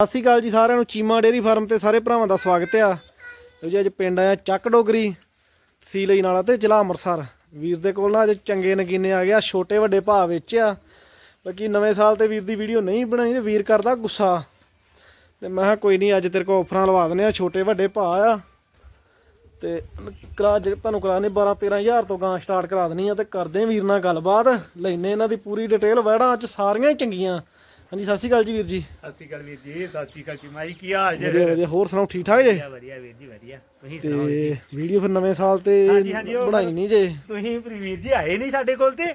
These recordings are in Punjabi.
ਸਤਿ ਸ਼੍ਰੀ ਅਕਾਲ ਜੀ ਸਾਰਿਆਂ ਨੂੰ। ਚੀਮਾ ਡੇਰੀ ਫਾਰਮ ਤੇ ਸਾਰੇ ਭਰਾਵਾਂ ਦਾ ਸਵਾਗਤ ਆ। ਲਓ ਜੀ, ਅੱਜ ਪਿੰਡ ਆਇਆ ਚੱਕ ਡੋਗਰੀ ਤਹਿਸੀਲ ਨਾਲਾ ਤੇ ਜ਼ਿਲ੍ਹਾ ਅੰਮ੍ਰਿਤਸਰ। ਵੀਰ ਦੇ ਕੋਲ ਨਾ ਅੱਜ ਚੰਗੇ ਨਗੀਨੇ ਆ ਗਿਆ ਛੋਟੇ ਵੱਡੇ ਭਾਅ ਵਿੱਚ ਆ। ਬਾਕੀ ਨਵੇਂ ਸਾਲ ਤੇ ਵੀਰ ਦੀ ਵੀਡੀਓ ਨਹੀਂ ਬਣਾਈ ਤੇ ਵੀਰ ਕਰਦਾ ਗੁੱਸਾ। ਤੇ ਮੈਂ ਕਿਹਾ ਕੋਈ ਨਹੀਂ, ਅੱਜ ਤੇਰੇ ਕੋਲ ਆਫਰਾਂ ਲਵਾ ਦਿੰਦੇ ਆ, ਛੋਟੇ ਵੱਡੇ ਭਾਅ ਆ। ਤੇ ਕਰਾ ਜੇ ਤੁਹਾਨੂੰ ਕਰਾਣੇ 12 13000 ਤੋਂ ਗਾਂ ਸਟਾਰਟ ਕਰਾ ਦੇਣੀ ਆ ਤੇ ਕਰਦੇ ਵੀਰ ਨਾਲ ਗੱਲਬਾਤ। ਲੈਨੇ ਇਹਨਾਂ ਦੀ ਪੂਰੀ ਡਿਟੇਲ ਵੜਾਂ ਅੱਜ ਸਾਰੀਆਂ ਹੀ ਚੰਗੀਆਂ। ਹਾਂਜੀ ਸਤਿ ਸ਼੍ਰੀ ਅਕਾਲ ਜੀ ਵੀਰ ਜੀ। ਸਤਿ ਸ਼੍ਰੀ ਅਕਾਲ ਵੀਰ ਜੀ ਸਤਿ ਸ਼੍ਰੀ ਅਕਾਲ ਚੀਮਾ ਜੀ ਕੀ ਹਾਲ ਜੇ? ਵਧੀਆ ਵਧੀਆ। ਹੋਰ ਸੁਣਾਓ ਠੀਕ ਠਾਕ ਜੇ? ਵਧੀਆ ਵਧੀਆ ਵੀਰ ਜੀ ਵਧੀਆ। ਤੁਸੀਂ ਸੁਣਾਓ ਤੇ ਵੀਡੀਓ ਫਿਰ ਨਵੇਂ ਸਾਲ ਤੇ ਹਾਂਜੀ, ਹਾਂਜੀ, ਉਹ ਬਣਾਈ ਨਹੀਂ ਜੇ। ਤੁਸੀਂ ਵੀ ਵੀਰ ਜੀ ਆਏ ਨਹੀਂ ਸਾਡੇ ਕੋਲ ਤੇ।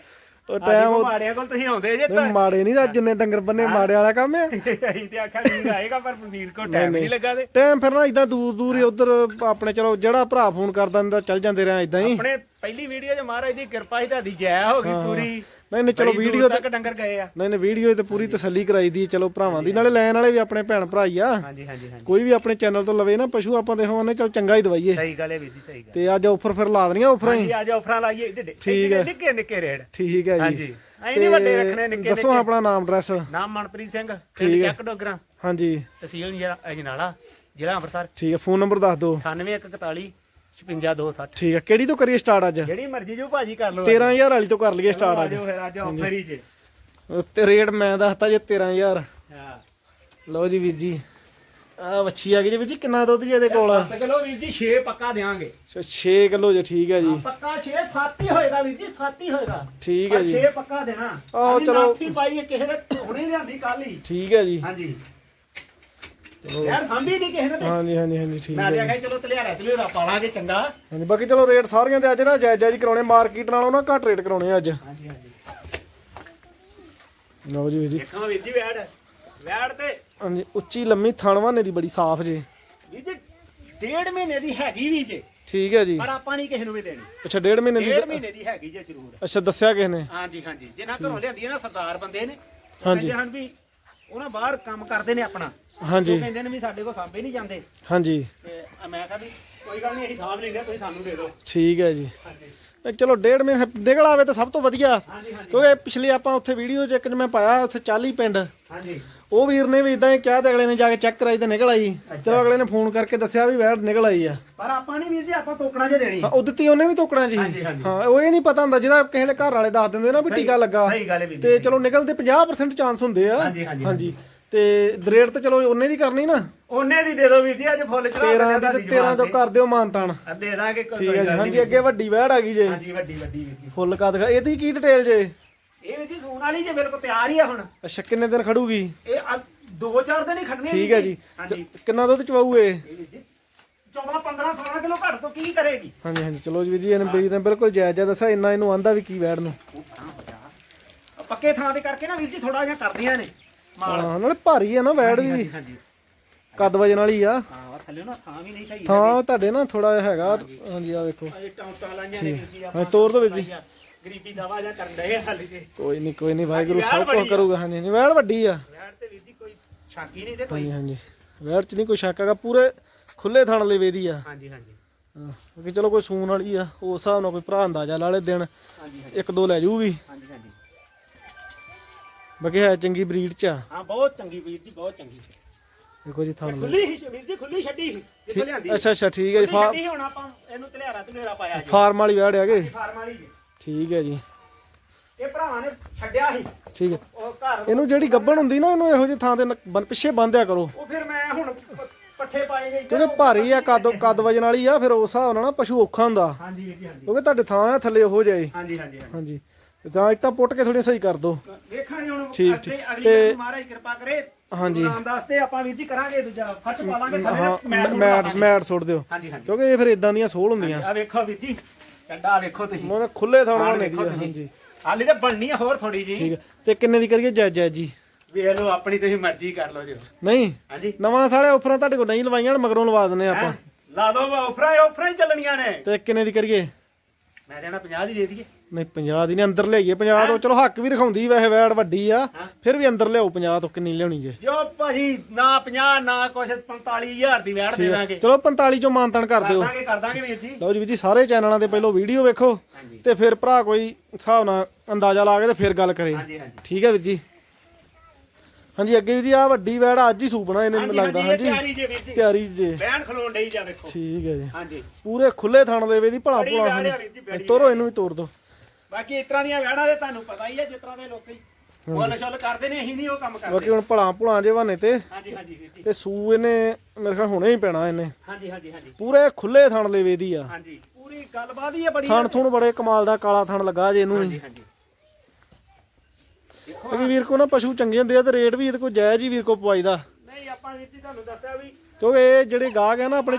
ਉਹ ਟਾਈਮ ਮਾੜਿਆਂ ਕੋਲ ਤੁਸੀਂ ਆਉਂਦੇ ਜੇ ਨਹੀਂ ਮਾੜੇ ਨਹੀਂ ਅੱਜ ਜਿੰਨੇ ਡੰਗਰ ਬੰਨੇ ਮਾੜੇ ਵਾਲਾ ਕੰਮ ਆ। ਅਸੀਂ ਤੇ ਆਖਿਆ ਵੀਰ ਆਏਗਾ ਪਰ ਵੀਰ ਕੋਲ ਟਾਈਮ ਨਹੀਂ ਲੱਗਾ ਤੇ। ਟਾਈਮ ਫਿਰ ਨਾ ਇਦਾਂ ਦੂਰ ਦੂਰ ਹੀ। ਉਧਰ ਆਪਣੇ ਚਲੋ ਜਿਹੜਾ ਭਰਾ ਫੋਨ ਕਰਦਾ ਹੁੰਦਾ ਚੱਲ ਜਾਂਦੇ ਰਹੇ ਇਦਾਂ ਹੀ। ਆਪਣੇ ਪਹਿਲੀ ਵੀਡੀਓ 'ਚ ਮਹਾਰਾਜ ਦੀ ਕਿਰਪਾ ਹੀ ਤੁਹਾਡੀ ਜੈ ਹੋ ਗਈ ਪੂਰੀ। ਨਹੀਂ ਨਹੀਂ ਚਲੋ ਬੜੀ ਦੂਰ ਵੀਡੀਓ ਤੱਕ ਡੰਗਰ ਗਏ ਆ। ਨਹੀਂ ਨਹੀਂ ਵੀਡੀਓ ਤੇ ਪੂਰੀ ਤਸੱਲੀ ਕਰਾਈ ਦੀ ਚਲੋ ਭਰਾਵਾਂ ਦੀ। ਨਾਲੇ ਲੈਣ ਵਾਲੇ ਵੀ ਆਪਣੇ ਭੈਣ ਭਰਾ ਹੀ ਆ। ਹਾਂਜੀ ਹਾਂਜੀ ਹਾਂਜੀ। ਕੋਈ ਵੀ ਆਪਣੇ ਚੈਨਲ ਤੋਂ ਲਵੇ ਨਾ ਪਸ਼ੂ ਆਪਾਂ ਦੇ ਹੋਣੇ ਚਲ ਚੰਗਾ ਹੀ ਦਵਾਈਏ। ਸਹੀ ਗੱਲ ਹੈ ਵੀਰ ਜੀ ਸਹੀ ਗੱਲ ਤੇ ਅੱਜ ਆਫਰ ਫਿਰ ਲਾ ਦੇਣੀਆਂ ਆਫਰਾਂ ਹੀ। ਹਾਂਜੀ ਅੱਜ ਆਫਰਾਂ ਲਾਈਏ। ਏਡੇ ਠੀਕ ਹੈ। ਨਿੱਕੇ ਨਿੱਕੇ ਰੇਟ। ਠੀਕ ਹੈ ਜੀ। ਹਾਂਜੀ। ਨਹੀਂ ਵੱਡੇ ਰੱਖਣੇ ਨਿੱਕੇ ਦੱਸੋ ਆਪਣਾ ਨਾਮ ਐਡਰੈਸ ਨਾਮ ਮਨਪ੍ਰੀਤ ਸਿੰਘ ਪਿੰਡ ਚੱਕ ਡੋਗਰਾ। ਹਾਂਜੀ। ਤਹਿਸੀਲ ਜਰਾ- ਅਜਨਾਲਾ ਜ਼ਿਲ੍ਹਾ ਅੰਮ੍ਰਿਤਸਰ। ਠੀਕ ਹੈ ਫੋਨ ਨੰਬਰ ਦੱਸ ਦਿਓ। 9841 56260 ਠੀਕ ਹੈ ਕਿਹੜੀ ਤੋਂ ਕਰੀਏ ਸਟਾਰਟ ਅੱਜ? ਜਿਹੜੀ ਮਰਜ਼ੀ ਜੋ ਭਾਜੀ ਕਰ ਲਓ 13000 ਵਾਲੀ ਤੋਂ ਕਰ ਲਈਏ ਸਟਾਰਟ ਅੱਜ। ਆਜੋ ਫਿਰ ਅੱਜ ਆਫਰ ਹੀ ਜੇ। ਤੇ ਰੇਟ ਮੈਂ ਦੱਸਤਾ ਜੇ 13000 ਹਾਂ। ਲਓ ਜੀ ਵੀਰ ਜੀ ਆ ਵੱਛੀ ਆ ਗਈ ਜੀ ਵੀਰ ਜੀ ਕਿੰਨਾ ਦੁੱਧ ਜੀ ਇਹਦੇ ਕੋਲ? 7 ਕਿਲੋ ਵੀਰ ਜੀ 6 ਪੱਕਾ ਦੇਾਂਗੇ 6 ਕਿਲੋ ਜੀ ਠੀਕ ਹੈ ਜੀ। ਪੱਕਾ 6 7 ਹੀ ਹੋਏਗਾ ਵੀਰ ਜੀ 7 ਹੀ ਹੋਏਗਾ। ਠੀਕ ਹੈ ਜੀ। 6 ਪੱਕਾ ਦੇਣਾ। ਆਹੋ, ਚਲੋ। ਨਾਥੀ ਪਾਈ ਕਿਸੇ ਨੇ ਹੁਣੇ ਲਿਆਂਦੀ ਕੱਲ ਹੀ। ਠੀਕ ਹੈ ਜੀ। ਹਾਂਜੀ। ਯਾਰ ਸੰਭੀ ਨਹੀਂ ਕਿਸੇ ਨੇ ਤੇ। ਹਾਂਜੀ ਹਾਂਜੀ ਹਾਂਜੀ ਠੀਕ ਮੈਂ ਹੈ ਆਖਿਆ ਚਲੋ ਤਲਿਆਰਾ ਤਲਿਆਰਾ ਪਾਲਾਂਗੇ ਚੰਗਾ। ਹਾਂਜੀ ਬਾਕੀ ਚਲੋ ਰੇਟ ਸਾਰੀਆਂ ਦੇ ਅੱਜ ਨਾ ਜਾਇਜ਼ ਜਾਇਜ਼ ਕਰਾਉਣੇ ਮਾਰਕੀਟ ਨਾਲੋਂ ਨਾ ਘੱਟ ਰੇਟ ਕਰਾਉਣੇ ਆ ਅੱਜ। ਹਾਂਜੀ ਹਾਂਜੀ। ਲਓ ਜੀ ਵੀਰ ਜੀ। ਦੇਖਾਂ ਵੀਰ ਜੀ ਵੈੜ। ਵੈੜ ਤੇ ਹਾਂਜੀ ਉੱਚੀ ਲੰਮੀ ਥਣਵਾਨੇ ਦੀ ਬੜੀ ਸਾਫ਼ ਜੀ। ਵੀਰ ਜੀ ਡੇਢ ਮਹੀਨੇ ਦੀ ਹੈਗੀ ਵੀ ਜੇ। ਠੀਕ ਹੈ ਜੀ। ਪਰ ਆਪਾਂ ਨਹੀਂ ਕਿਸੇ ਨੂੰ ਵੀ ਦੇਣੀ। ਅੱਛਾ ਡੇਢ ਮਹੀਨੇ ਦੀ ਡੇਢ ਮਹੀਨੇ ਦੀ ਹੈਗੀ ਜੇ ਜ਼ਰੂਰ। ਅੱਛਾ ਦੱਸਿਆ ਕਿਸ ਨੇ? ਹਾਂਜੀ ਹਾਂਜੀ। ਜਿਨ੍ਹਾਂ ਘਰੋਂ ਲਿਆਂਦੀ ਹੈ ਨਾ ਸਰਦਾਰ ਬੰਦੇ ਨੇ। ਉਹ ਹਾਂਜੀ। ਕਹਿੰਦੇ ਹਨ ਵੀ ਉਹਨਾਂ ਬਾਹਰ ਕੰਮ ਕਰਦੇ ਨੇ ਆਪਣਾ। ਹਾਂਜੀ। ਉਹ ਕਹਿੰਦੇ ਨੇ ਵੀ ਸਾਡੇ ਕੋਲ ਸਾਂਭੇ ਨਹੀਂ ਜਾਂਦੇ। ਹਾਂਜੀ। ਤੇ ਮੈਂ ਕਿਹਾ ਵੀ ਕੋਈ ਗੱਲ ਨਹੀਂ ਅਸੀਂ ਸਾਂਭ ਲੈਂਦੇ ਤੁਸੀਂ ਸਾਨੂੰ ਦੇ ਦਿਓ। ਠੀਕ ਹੈ ਜੀ। ਹਾਂਜੀ। ਇਹ ਚਲੋ ਡੇਢ ਮਹੀਨੇ ਨਿਕਲ ਆਵੇ ਤਾਂ ਸਭ ਤੋਂ ਵਧੀਆ। ਹਾਂਜੀ ਹਾਂਜੀ। ਕਿਉਂਕਿ ਪਿਛਲੀ ਆਪਾਂ ਉੱਥੇ ਵੀਡੀਓ 'ਚ ਇੱਕ ਮੈਂ ਪਾਇਆ ਉੱਥੇ 40 ਪਿੰਡ। ਹਾਂਜੀ। ਉਹ ਵੀਰ ਨੇ ਵੀ ਇਦਾਂ ਹੀ ਕਿਹਾ ਤੇ ਅਗਲੇ ਨੇ ਜਾ ਕੇ ਚੈੱਕ ਕਰਾਈ ਤੇ ਨਿਕਲ ਆਈ। ਚਲੋ ਅਗਲੇ ਨੇ ਫੋਨ ਕਰਕੇ ਦੱਸਿਆ ਵੀ ਵੈੜ ਨਿਕਲ ਆਈ ਆ। ਪਰ ਆਪਾਂ ਨਹੀਂ ਵੀਰ ਜੀ ਆਪਾਂ ਤੋਕਣਾ ਜੇ ਦੇਣੀ ਹਾਂ, ਉਹ ਦਿੱਤੀ ਉਹਨੇ ਵੀ ਤੋਕਣਾ ਜੀ ਹਾਂਜੀ, ਹਾਂਜੀ। ਹਾਂ ਉਹ ਇਹ ਨਹੀਂ ਪਤਾ ਹੁੰਦਾ ਜਿਹਦਾ ਕਿਸੇ ਦੇ ਘਰ ਵਾਲੇ ਦੱਸ ਦਿੰਦੇ ਨਾ ਵੀ ਟੀਕਾ ਲੱਗਾ। ਸਹੀ ਗੱਲ ਹੈ ਵੀਰ ਤੇ ਚਲੋ ਨਿਕਲਦੇ 50% ਚਾਂਸ ਹੁੰਦੇ ਆ। ਹਾਂਜੀ, ਹਾਂਜੀ, ਹਾਂਜੀ। ਤੇ ਰੇਟ ਤੇ ਚਲੋ ਉਹਨੇ ਦੀ ਕਰਨੀ ਨਾ। ਉਹਨੇ ਦੀ ਦੇ ਦਿਓ ਵੀਰ ਜੀ ਅੱਜ ਫੁੱਲ ਚੜਾ 13 ਦੀ ਤੇ 13 ਤੋਂ ਕਰ ਦਿਓ ਮਾਨਤਾਨ। ਆ ਦੇ ਦਾਂਗੇ ਕੋਈ ਠੀਕ ਹੈ ਜੀ ਹਾਂਜੀ ਅੱਗੇ ਵੱਡੀ ਵੈੜ ਆ ਗਈ ਜੇ। ਹਾਂਜੀ ਵੱਡੀ ਵੱਡੀ ਵੀਰ ਜੀ। ਫੁੱਲ ਕਦ ਇਹਦੀ ਕੀ ਡਿਟੇਲ ਜੇ? ਇਹ ਵੀਰ ਜੀ ਸੂਣ ਵਾਲੀ ਜੇ ਬਿਲਕੁਲ ਤਿਆਰ ਹੀ ਆ ਹੁਣ। ਅੱਛਾ ਕਿੰਨੇ ਦਿਨ ਖੜੂਗੀ? ਇਹ ਦੋ ਚਾਰ ਦਿਨ ਹੀ ਖੜਨੇ ਠੀਕ ਹੈ ਜੀ। ਹਾਂਜੀ। ਕਿੰਨਾ ਦੁੱਧ ਚਵਾਊ ਇਹ? ਇਹ ਵੀਰ ਜੀ 14 15 16 ਕਿਲੋ ਘੱਟ ਤੋਂ ਕੀ ਕਰੇਗੀ? ਹਾਂਜੀ ਹਾਂਜੀ ਚਲੋ ਜੀ ਵੀਰ ਜੀ ਇਹਨੇ ਨੇ ਬਿਲਕੁਲ ਜਾਇਜ਼ ਜਾਇਜ਼ ਦੱਸਿਆ ਇੰਨਾ ਇਹਨੂੰ ਆਂਦਾ ਵੀ ਕੀ ਵੈੜ ਨੂੰ। ਪੱਕੇ ਥਾਂ ਤੇ ਕਰਕੇ ਨਾ ਵੀਰ ਜੀ ਥੋੜਾ ਜਿਹਾ ਕਰਦੀਆਂ ਨੇ। ਹਾਂ ਨਾਲੇ ਭਾਰੀ ਆ ਨਾ ਵੈੜ ਵੀ। ਹਾਂਜੀ ਕੱਦ ਵਜਨ ਵਾਲੀ ਆ। ਹਾਂ ਥੱਲੇ ਨਾ ਥਾਂ ਵੀ ਨਹੀਂ ਸਹੀ ਥਾਂ ਤੁਹਾਡੇ ਨਾ ਥੋੜਾ ਜਿਹਾ ਹੈਗਾ। ਹਾਂਜੀ। ਆ ਵੇਖੋ। ਅਜੇ ਟੌਂਟਾਂ ਲਾਈਆਂ ਨੇ ਵੀਰ ਜੀ ਹਾਂ ਤੋਰ ਦੋ ਜੀ। ਗਰੀਬੀ ਦਵਾ ਜਾਂ ਕਰਨ ਆ ਹਾਲੇ ਤੇ ਕੋਈ ਨਹੀਂ ਕੋਈ ਨਹੀਂ ਵਾਹਿਗੁਰੂ ਸਭ ਕੁਝ। ਕਰੂਗਾ। ਹਾਂਜੀ ਹਾਂਜੀ ਵੈੜ ਵੱਡੀ ਆ। ਯਾਰ ਤੇ ਵੀਰ ਜੀ ਕੋਈ ਸ਼ਾਕੀ ਨਹੀਂ ਤੇ ਕੋਈ। ਹਾਂਜੀ ਹਾਂਜੀ। ਵੈੜ ਚ ਨਹੀਂ ਕੋਈ ਸ਼ੱਕ ਹੈਗਾ ਪੂਰੇ ਖੁੱਲੇ ਥਣ ਲੇਵੇ ਦੀ ਆ। ਹਾਂਜੀ ਹਾਂਜੀ। ਹਾਂ, ਕਿਉਂਕਿ ਚਲੋ ਕੋਈ ਸੂਣ ਵਾਲੀ ਆ ਉਸ ਹਿਸਾਬ ਨਾਲ ਕੋਈ ਭਰਾ ਅੰਦਾਜ਼ਾ ਲਾ ਲੇ ਦਿਨ। ਹਾਂਜੀ ਇੱਕ ਦੋ ਲੈ ਹਾਂਜੀ ਹਾਂਜੀ। ਬਾਕੀ ਹੈ ਚੰਗੀ ਬਰੀਡ ਚ ਆ। ਹਾਂ ਬਹੁਤ ਚੰਗੀ ਵੀਰ ਜੀ ਬਹੁਤ ਚੰਗੀ। ਦੇਖੋ ਜੀ ਥਣ ਖੁੱਲੀ ਹੀ ਵੀਰ ਜੀ ਖੁੱਲੀ ਛੱਡੀ ਜਿੱਥੋਂ ਲਿਆਂਦੀ ਅੱਛਾ ਅੱਛਾ ਠੀਕ ਹੈ ਜੀ ਖੁੱਲੀ ਫਾ- ਛੱਡੀ ਹੁਣ ਆਪਾਂ ਇਹਨੂੰ ਤਲਿਆਰਾ ਤਲਿਆਰਾ ਪਾਇਆ ਜੀ। ਫਾਰਮ ਵਾਲੀ ਵੈੜ ਹੈਗੇ। ਫਾਰਮ ਵਾਲੀ ਜੀ। ਠੀਕ ਹੈ ਜੀ। ਇਹ ਭਰਾਵਾਂ ਨੇ ਛੱਡਿਆ ਸੀ। ਠੀਕ ਹੈ। ਉਹ ਘਰ ਇਹਨੂੰ ਜਿਹੜੀ ਗੱਬਣ ਹੁੰਦੀ ਨਾ ਇਹਨੂੰ ਇਹੋ ਜਿਹੀ ਥਾਂ ਤੇ ਪਿੱਛੇ ਬੰਨ੍ਹਿਆ ਕਰੋ। ਉਹ ਫਿਰ ਮੈਂ ਹੁਣ ਪੱਠੇ ਪਾਏ ਗਏ। ਕਿਉਂਕਿ ਭਾਰੀ ਆ ਕੱਦ ਕੱਦ ਵਜਨ ਵਾਲੀ ਆ ਫਿਰ ਉਸ ਹਿਸਾਬ ਨਾਲ ਨਾ ਪਸ਼ੂ ਔਖਾ ਹੁੰਦਾ। ਹਾਂਜੀ ਹਾਂਜੀ ਕਿਉਂਕਿ ਤੁਹਾਡੇ ਥਾਂ ਆ ਥੱਲੇ ਹੋ ਜਾਏ ਹਾਂਜੀ ਹਾਂਜੀ। ਹਾਂਜੀ। ਤਾਂ ਇੱਟਾਂ ਪੁੱਟ ਕੇ ਥੋੜੀ ਸਹੀ ਕਰ ਦੋ। ਵੇਖਾਂਗੇ ਹੁਣ ਠੀਕ, ਅੱਗੇ। ਅਗਲੀ ਤੇ- ਵਾਰ ਮਹਾਰਾਜ ਕਿਰਪਾ ਕਰੇ। ਹਾਂਜੀ। ਰਾਮਦਾਸ ਤੇ ਆਪਾਂ ਵੀਰ ਜੀ ਕਰਾਂਗੇ ਦੂਜਾ। ਫਰਸ਼ ਪਾਵਾਂਗੇ ਥੱਲੇ ਹਾਂ ਨਾ ਮੈਟ ਮੈਟ ਮੈਟ ਸੁੱਟ ਦਿਓ। ਹਾਂਜੀ ਹਾਂਜੀ। ਕਿਉਂਕਿ ਇਹ ਫਿਰ ਇਦਾਂ ਦੀਆਂ ਸੋਲ ਹੁੰਦੀਆਂ। ਆ ਵੇਖੋ ਵੀਰ ਜੀ। ਚੱਡਾ ਵੇਖੋ ਤੁਸੀਂ। ਉਹਨੇ ਖੁੱਲੇ ਥਾਂ ਹਾਂ, ਹੋਣੇ ਦੀ ਵੇਖੋ ਆ, ਤੁਸੀਂ। ਹਾਂਜੀ। ਹਾਲੇ ਤਾਂ ਬਣਨੀ ਆ ਹੋਰ ਥੋੜੀ ਜੀ ਠੀਕ ਹੈ ਤੇ ਕਿੰਨੇ ਦੀ ਕਰੀਏ? ਜਾਇਜ਼ ਜਾਇਜ਼ ਜੀ। ਵੇਖ ਲਓ ਆਪਣੀ ਤੁਸੀਂ ਮਰਜ਼ੀ ਕਰ ਲਓ ਜੀ। ਨਹੀਂ। ਹਾਂਜੀ। ਨਵਾਂ ਸਾਲੇ ਆਫਰਾਂ ਤੁਹਾਡੇ ਕੋਲ ਨਹੀਂ ਲਵਾਈਆਂ ਮਗਰੋਂ ਲਵਾ ਦਿੰਨੇ ਆਪਾਂ। ਹੈਂ? ਲਾ ਦੋ ਆਫਰਾਂ ਆਫਰਾਂ ਹੀ ਚੱਲਣੀਆਂ ਨੇ। ਤੇ ਕਿੰਨੇ ਦੀ ਕਰੀਏ? ਮੈਂ ਦੇਣਾ 50 ਦੀ ਦੇ ਦਈਏ। ਨਹੀਂ 50 ਦੀ ਨੇ ਅੰਦਰ ਲਿਆਈਏ 50 ਤੋਂ। ਚਲੋ ਹੱਕ ਵੀ ਰਖਾਉਂਦੀ ਵੈਸੇ ਵੈੜ ਵੱਡੀ ਆ। ਫਿਰ ਵੀ ਅੰਦਰ ਲਿਆਓ 50 ਤੋਂ ਕਿੰਨੀ ਲਿਆਉਣੀ ਜੇ। ਜੋ ਭਾਜੀ ਨਾ 50 ਨਾ ਕੁਛ 45000 ਦੀ ਵੈਟ ਦੇ ਦਾਂਗੇ ਚਲੋ 45 ਚੋਂ ਮਾਨਤਨ ਕਰ ਦਿਓ। ਦਾਂਗੇ ਕਰ ਦਾਂਗੇ ਵੀਰ ਜੀ। ਲਓ ਜੀ ਵੀਰ ਜੀ ਸਾਰੇ ਚੈਨਲਾਂ ਤੇ ਪਹਿਲਾਂ ਵੀਡੀਓ ਵੇਖੋ ਤੇ ਫਿਰ ਭਰਾ ਕੋਈ ਹਿਸਾਬ ਨਾਲ ਅੰਦਾਜ਼ਾ ਲਾ ਕੇ ਤੇ ਫਿਰ ਗੱਲ ਕਰੇ। ਹਾਂਜੀ ਹਾਂਜੀ। ਠੀਕ ਹੈ ਵੀਰ ਜੀ? ਹਾਂਜੀ ਅੱਗੇ ਵੀਰ ਜੀ ਆ ਵੱਡੀ ਵੈੜ ਅੱਜ ਹੀ ਸੂਪਣਾ ਇਹਨੇ ਮੈਨੂੰ ਲੱਗਦਾ। ਹਾਂਜੀ ਤਿਆਰੀ ਜੇ ਬਹਿਣ ਖਲੋਣ ਡਈ ਜਾ ਵੇਖੋ। ਠੀਕ ਹੈ ਜੀ। ਹਾਂਜੀ। ਪੂਰੇ ਖੁੱਲੇ ਥਣ ਦੇ ਵੇ ਦੀ ਭਲਾ ਭੁਲਾ ਵੈੜ ਤੋਰੋ ਇਹਨੂੰ ਵੀ ਤੋੜ ਦੋ। ਬਾਕੀ ਇਸ ਤਰ੍ਹਾਂ ਦੀਆਂ ਵੈੜਾਂ ਦੇ ਤੁਹਾਨੂੰ ਪਤਾ ਹੀ ਹੈ ਜਿਸ ਤਰ੍ਹਾਂ ਦੇ ਲੋਕੀ ਮੁੱਲ ਛੁੱਲ ਕਰਦੇ ਨੇ ਅਸੀਂ ਨਹੀਂ ਉਹ ਕੰਮ ਬਾਕੀ ਕਰਦੇ ਹੁਣ ਭਲਾ ਭੁਲਾ ਜੇ ਬਹਾਨੇ ਤੇ ਹਾਂਜੀ ਹਾਂਜੀ ਵੀਰ ਜੀ। ਤੇ ਸੂ ਇਹਨੇ ਮੇਰੇ ਖਿਆਲ ਹੁਣੇ ਹੀ ਪੈਣਾ ਇਹਨੇ। ਹਾਂਜੀ ਹਾਂਜੀ ਹਾਂਜੀ। ਪੂਰੇ ਖੁੱਲੇ ਥਣ ਦੇ ਵੇ ਦੀ ਆ। ਹਾਂਜੀ ਪੂਰੀ ਗੱਲਬਾਤ ਹੀ ਹੈ ਬੜੀ ਥਣ ਥੁਣ ਬੜੇ ਕਮਾਲ ਦਾ ਕਾਲਾ ਥਣ ਲੱਗਾ ਜੇ ਇਹਨੂੰ। ਹਾਂਜੀ ਹਾਂਜੀ। ਕਿਉਂਕਿ ਵੀਰ ਕੋ ਨਾ ਪਸ਼ੂ ਚੰਗੇ ਹੁੰਦੇ ਆ ਤੇ ਰੇਟ ਵੀ ਇਹਦੇ ਕੋਲ ਜਾਇਜ਼ ਹੀ ਵੀਰ ਕੋ ਪਵਾਈਦਾ ਨਹੀਂ ਆਪਾਂ ਵੀਰ ਜੀ ਤੁਹਾਨੂੰ ਦੱਸਿਆ ਵੀ ਕਿਉਂਕਿ ਇਹ ਜਿਹੜੇ ਗਾਹਕ ਆ ਨਾ ਆਪਣੇ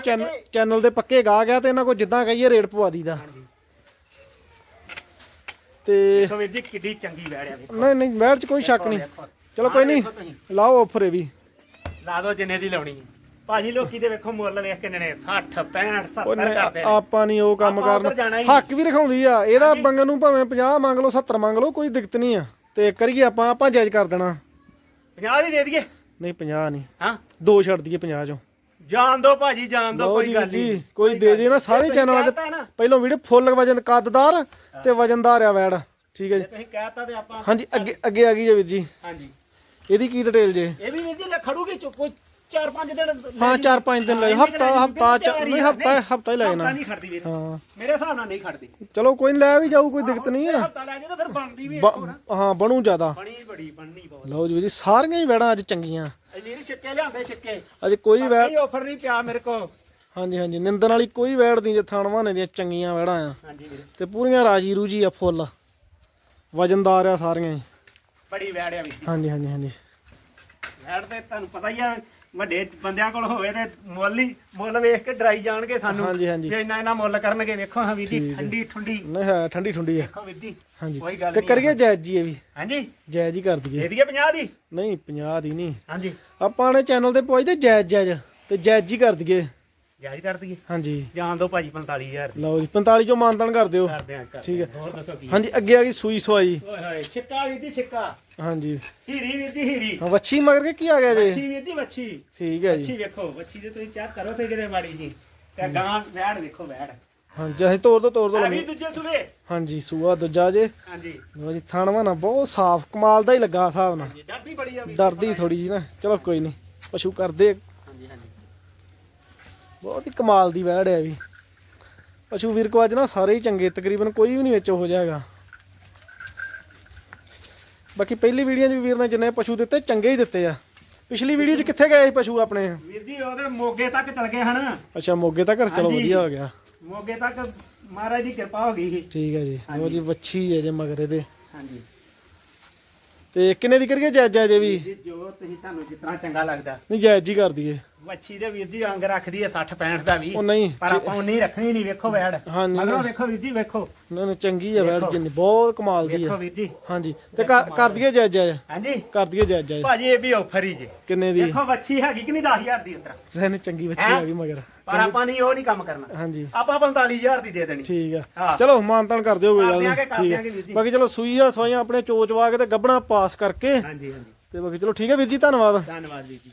ਚੈਨਲ ਦੇ ਪੱਕੇ ਗਾਹਕ ਆ ਤੇ ਇਹਨਾਂ ਕੋਲ ਜਿੱਦਾਂ ਕਹੀਏ ਰੇਟ ਪਵਾ ਦੀਦਾ ਹਾਂਜੀ। ਤੇ ਦੇਖੋ ਵੀਰ ਜੀ ਕਿੱਡੀ ਚੰਗੀ ਵੈੜ ਆ ਵੇਖੋ ਨਹੀਂ ਨਹੀਂ ਵੈਟ ਚ ਕੋਈ ਸ਼ੱਕ ਨਹੀਂ। ਵੇਖੋ। ਚਲੋ ਕੋਈ ਨਹੀਂ। ਲਾਓ ਆਫਰ ਇਹ ਵੀ। ਲਾ ਦੋ ਜਿੰਨੇ ਦੀ ਲਾਉਣੀ ਹੈ। ਭਾਜੀ ਲੋਕੀ ਦੇ ਵੇਖੋ ਮੁੱਲ ਵੇਖ ਕਿੰਨੇ ਨੇ 60 65 ਉਹ 70 ਨਹੀਂ, ਕਰਦੇ ਨੇ। ਆਪਾਂ ਨਹੀਂ ਉਹ ਕੰਮ ਆਪਾਂ ਉੱਧਰ ਜਾਣਾ ਕਰਨਾ ਹੀ। ਹੱਕ ਵੀ ਰਖਾਉਂਦੀ ਆ। ਇਹਦਾ ਮੰਗਣ ਨੂੰ ਭਾਵੇਂ 50 ਮੰਗ ਲਓ 70 ਮੰਗ ਲਓ ਕੋਈ ਦਿੱਕਤ ਨਹੀਂ ਆ। ਤੇ ਕਰੀਏ ਆਪਾਂ ਆਪਾਂ ਜਾਇਜ਼ ਕਰ ਦੇਣਾ। 50 ਦੀ ਦੇ ਦਈਏ। ਨਹੀਂ 50 ਨਹੀਂ। ਹਾਂ। ਦੋ ਛੱਡ ਦਈਏ 50 ਚੋਂ। ਜਾਣ ਦੋ ਭਾਜੀ ਜਾਣ ਦੋ ਲਓ ਕੋਈ ਜੀ ਗੱਲ ਜੀ ਨਹੀਂ। ਕੋਈ ਦੇ ਜੇ ਨਾ ਸਾਰੇ ਤੁਸੀਂ ਚੈਨਲਾਂ ਕਹਿਤਾ ਤੇ ਨਾ। ਪਹਿਲੋਂ ਵੀਡੀਓ ਫੁੱਲ ਵਜਨ ਕੱਦਦਾਰ ਤੇ ਵਜਨਦਾਰ ਆ ਵੈੜ ਠੀਕ ਹੈ ਜੇ। ਜੀ ਤੁਸੀਂ ਕਹਿਤਾ ਤੇ ਆਪਾਂ ਹਾਂਜੀ ਅੱਗੇ ਅੱਗੇ ਆ ਗਈ ਜੀ ਵੀਰ ਜੀ। ਹਾਂਜੀ। ਇਹਦੀ ਕੀ ਡਿਟੇਲ ਜੇ? ਇਹ ਵੀ ਵੀਰ ਜੀ ਲੈ ਖੜੂਗੀ ਚੁੱਪ ਕੋਈ 4-5 ਦਿਨ ਹਾਂ ਜੀ। 4-5 ਦਿਨ ਲੈ ਹਾਂ, ਹਫਤਾ ਹਫਤਾ ਨਹੀਂ ਹਫਤਾ ਹਫਤਾ ਹੀ ਲੈ ਹਫ਼ਤਾ ਜਾਣਾ। ਨਹੀਂ ਖੜਦੀ ਵੀਰ। ਹਾਂ। ਮੇਰੇ ਹਿਸਾਬ ਨਾਲ ਨਹੀਂ ਖੜਦੀ। ਚਲੋ ਕੋਈ ਨਹੀਂ ਲੈ ਵੀ ਜਾਊ ਕੋਈ ਦਿੱਕਤ ਨਹੀਂ ਆ। ਹਫਤਾ ਲੈ ਜੇ ਤਾਂ ਫਿਰ ਬਣਦੀ ਵੀ ਹਾਂ ਬਣੂ ਜ਼ਿਆਦਾ। ਬਣੀ ਬੜੀ ਬਣਨੀ ਬਹੁਤ। ਲਓ ਜੀ ਸਾਰੀਆਂ ਹੀ ਵੈੜਾਂ ਅੱਜ ਚੰਗੀਆਂ। ਇੰਨੀ ਛਿੱਕੇ ਲਿਆਂਦੇ ਛਿੱਕੇ। ਅੱਜ ਕੋਈ ਵੈੜ ਕੋਈ ਆਫਰ ਨਹੀਂ ਪਿਆ ਮੇਰੇ ਕੋ ਹਾਂਜੀ ਹਾਂਜੀ ਨਿੰਦਣ ਵਾਲੀ ਕੋਈ ਵੈੜ ਨਹੀਂ ਜੇ ਥਾਣਵਾਨੇ ਦੀਆਂ ਚੰਗੀਆਂ ਵੈੜਾਂ ਆ। ਹਾਂਜੀ ਵੀਰ। ਤੇ ਪੂਰੀਆਂ ਰਾਜੀ ਰੂਜੀ ਆ ਫੁੱਲ। ਵਜਨਦਾਰ ਆ ਸਾਰੀਆਂ ਹੀ। ਬੜੀ ਵੈੜ ਆ ਜੀ। ਹਾਂਜੀ ਹਾਂਜੀ ਹਾਂਜੀ। ਵੈੜ ਤੇ ਤੁਹਾਨੂੰ ਪਤਾ ਹੀ ਆ ਵੱਡੇ ਬੰਦਿਆਂ ਕੋਲ ਹੋਵੇ ਤੇ ਮੁੱਲ ਹੀ ਮੁੱਲ ਵੇਖ ਕੇ ਡਰਾਈ ਜਾਣਗੇ ਸਾਨੂੰ। ਹਾਂਜੀ, ਹਾਂਜੀ। ਜੇ ਇੰਨਾ ਇੰਨਾ ਮੁੱਲ ਕਰਨਗੇ ਵੇਖੋ ਹਾਂ ਵੀਰ ਜੀ ਠੰਡੀ ਠੰਡੀ। ਨਹੀਂ ਹੈ ਠੰਡੀ ਠੰਡੀ ਆ ਵੇਖੋ ਵੀਰ ਜੀ ਹਾਂਜੀ। ਕੋਈ ਗੱਲ ਤੇ ਨਹੀਂ ਕਰੀਏ ਜਾਇਜ਼ ਜੀ ਇਹ ਵੀ। ਹਾਂਜੀ। ਜਾਇਜ਼ ਹੀ ਕਰ ਦਈਏ। ਦੇ ਦਈਏ 50 ਦੀ? ਨਹੀਂ 50 ਦੀ ਨਹੀਂ। ਹਾਂਜੀ। ਆਪਾਂ ਨੇ ਚੈਨਲ ਤੇ ਪਹੁੰਚਦੇ ਜਾਇਜ਼ ਜਾਇਜ਼। ਤੇ ਜਾਇਜ਼ ਹੀ ਕਰ ਦਈਏ। ਜਾਇਜ਼ ਕਰ ਦਈਏ। ਹਾਂਜੀ। ਜਾਣ ਦੋ ਭਾਜੀ 45000 ਦੀ ਲਓ ਜੀ 45 ਚੋਂ ਮਾਨਤਨ ਕਰ ਦਿਓ। ਕਰਦੇ ਆਂ ਠੀਕ ਹੈ। ਹੋਰ ਦੱਸੋ ਕੀ ਹਾਂਜੀ ਅੱਗੇ ਆ ਗਈ ਸੂਈ ਸਵਾਈ। ਓਏ ਹੋਏ ਛਿੱਕਾ ਵੀਰ ਜੀ ਛਿੱਕਾ। ਹਾਂਜੀ। ਹੀਰੀ ਵੀਰ ਜੀ ਹੀਰੀ। ਹਾਂ, ਵੱਛੀ ਮਗਰ ਕੇ ਕੀ ਆ ਗਿਆ ਜੀ? ਵੱਛੀ ਵੀਰ ਜੀ ਵੱਛੀ। ਠੀਕ ਹੈ ਵੱਛੀ ਜੀ ਵੇਖੋ ਵੱਛੀ ਦੇ ਤੁਸੀਂ ਚੈੱਕ ਕਰੋ ਤੇ ਕਿਤੇ ਮਾੜੀ ਜੀ। ਤੇ ਗਾਂ ਵੈੜ ਵੇਖੋ ਵੈੜ। ਹਾਂਜੀ ਅਸੀਂ ਤੋੜ ਦੋ ਤੋੜ ਦੋ ਆ ਵੀ ਦੂਜੇ ਸੂਵੇ ਹਾਂਜੀ ਸੂਆ ਦੂਜਾ ਜੇ। ਹਾਂਜੀ। ਲਓ ਜੀ ਥਾਣਵਾ ਨਾ ਬਹੁਤ ਸਾਫ਼ ਕਮਾਲ ਦਾ ਹੀ ਲੱਗਾ ਹਿਸਾਬ ਨਾਲ। ਜੀ ਡਰਦੀ ਬੜੀ ਆ ਵੀ। ਡਰਦੀ ਥੋੜੀ ਜੀ ਨਾ। ਚਲੋ ਕੋਈ ਨਹੀਂ ਪਸ਼ੂ ਕਰਦੇ ਬਹੁਤ ਹੀ ਕਮਾਲ ਦੀ ਵੈੜ ਹੈ ਵੀ। ਪਸ਼ੂ ਵੀਰ ਕੋ ਅੱਜ ਨਾ ਸਾਰੇ ਹੀ ਚੰਗੇ ਤਕਰੀਬਨ ਕੋਈ ਵੀ ਨਹੀਂ ਵਿੱਚ ਹੋ ਜਾਏਗਾ ਬਾਕੀ ਪਹਿਲੀ ਵੀਡੀਓ 'ਚ ਵੀ ਵੀਰ ਨੇ ਜਿੰਨੇ ਪਸ਼ੂ ਦਿੱਤੇ ਚੰਗੇ ਹੀ ਦਿੱਤੇ ਆ। ਪਿਛਲੀ ਵੀਡੀਓ 'ਚ ਕਿੱਥੇ ਗਏ ਸੀ ਪਸ਼ੂ ਆਪਣੇ? ਵੀਰ ਜੀ ਉਹਦੇ ਮੋਗੇ ਤੱਕ ਚਲ ਗਏ ਹਨ। ਅੱਛਾ ਮੋਗੇ ਤੱਕ ਚਲੋ ਹਾਂਜੀ। ਵਧੀਆ ਹੋ ਗਿਆ। ਮੋਗੇ ਤੱਕ ਮਹਾਰਾਜ ਦੀ ਕਿਰਪਾ ਹੋ ਗਈ ਸੀ। ਠੀਕ ਹੈ ਜੀ। ਲਓ ਜੀ ਵੱਛੀ ਹੈ ਜੇ ਮਗਰੇ ਦੇ ਹਾਂਜੀ। ਤੇ ਕਿੰਨੇ ਦੀ ਕਰੀਏ? ਜਾਇਜ਼ ਜਾਇਜ਼ ਵੀ। ਜੀ ਜੋ ਤੁਸੀਂ ਤੁਹਾਨੂੰ ਜਿਤਨਾ ਚੰਗਾ ਲੱਗਦਾ। ਨਹੀਂ ਜਾਇਜ਼ ਹੀ ਕਰ ਦਈਏ। ਵੱਛੀ ਦੇ ਵੀਰ ਜੀ ਅੰਗ ਰੱਖਦੀ ਹੈ 60 65 ਦਾ ਵੀ। ਉਹ ਨਹੀਂ ਪਰ ਆਪਾਂ ਉਨੀ ਰੱਖਣੀ ਨਹੀਂ ਵੇਖੋ ਵੈੜ। ਹਾਂਜੀ। ਮਗਰੋਂ ਵੇਖੋ ਵੀਰ ਜੀ ਵੇਖੋ। ਨਾ ਨਾ ਚੰਗੀ ਹੈ ਵੈੜ ਜਿੰਨੀ ਬਹੁਤ ਕਮਾਲ ਦੀ ਵੇਖੋ ਵੀਰ ਜੀ। ਹਾਂਜੀ ਤੇ ਕਰ ਕਰ ਦਈਏ ਜਾਇਜ਼ ਜਾਇਜ਼। ਹਾਂਜੀ। ਕਰ ਦਈਏ ਜਾਇਜ਼ ਜਾਇਜ਼। ਭਾਜੀ ਇਹ ਵੀ ਆਫਰ ਹੀ ਜੀ। ਕਿੰਨੇ ਦੀ? ਵੇਖੋ ਵੱਛੀ ਹੈਗੀ ਕਿ ਨਹੀਂ 10000 ਦੀ ਉਤਰਾ ਨਹੀਂ ਚੰਗੀ ਵੱਛੀ ਹੈਂ? ਆ ਗਈ ਮਗਰ। ਪਰ ਆਪਾਂ ਨਹੀਂ ਉਹ ਨਹੀਂ ਕੰਮ ਕਰਨਾ। ਹਾਂਜੀ। ਆਪਾਂ 45000 ਦੀ ਦੇ ਦੇਣੀ। ਠੀਕ ਆ। ਹਾਂ। ਚਲੋ ਮਾਨਤਾਨ ਕਰ ਦਿਓ ਕੋਈ ਕਰ ਗੱਲ ਦਿਆਂਗੇ, ਨਹੀਂ ਕਰ ਠੀਕ ਦਿਆਂਗੇ ਵੀਰ ਆ ਜੀ। ਬਾਕੀ ਚਲੋ ਸੂਈ ਆ ਸੋਈਆਂ ਆਪਣੇ ਚੋਚਵਾ ਕੇ ਤੇ ਗੱਬਣਾ ਪਾਸ ਕਰਕੇ। ਹਾਂਜੀ ਹਾਂਜੀ। ਤੇ ਬਾਕੀ ਚਲੋ ਠੀਕ ਹੈ ਵੀਰ ਜੀ ਧੰਨਵਾਦ। ਧੰਨਵਾਦ ਵੀਰ ਜੀ।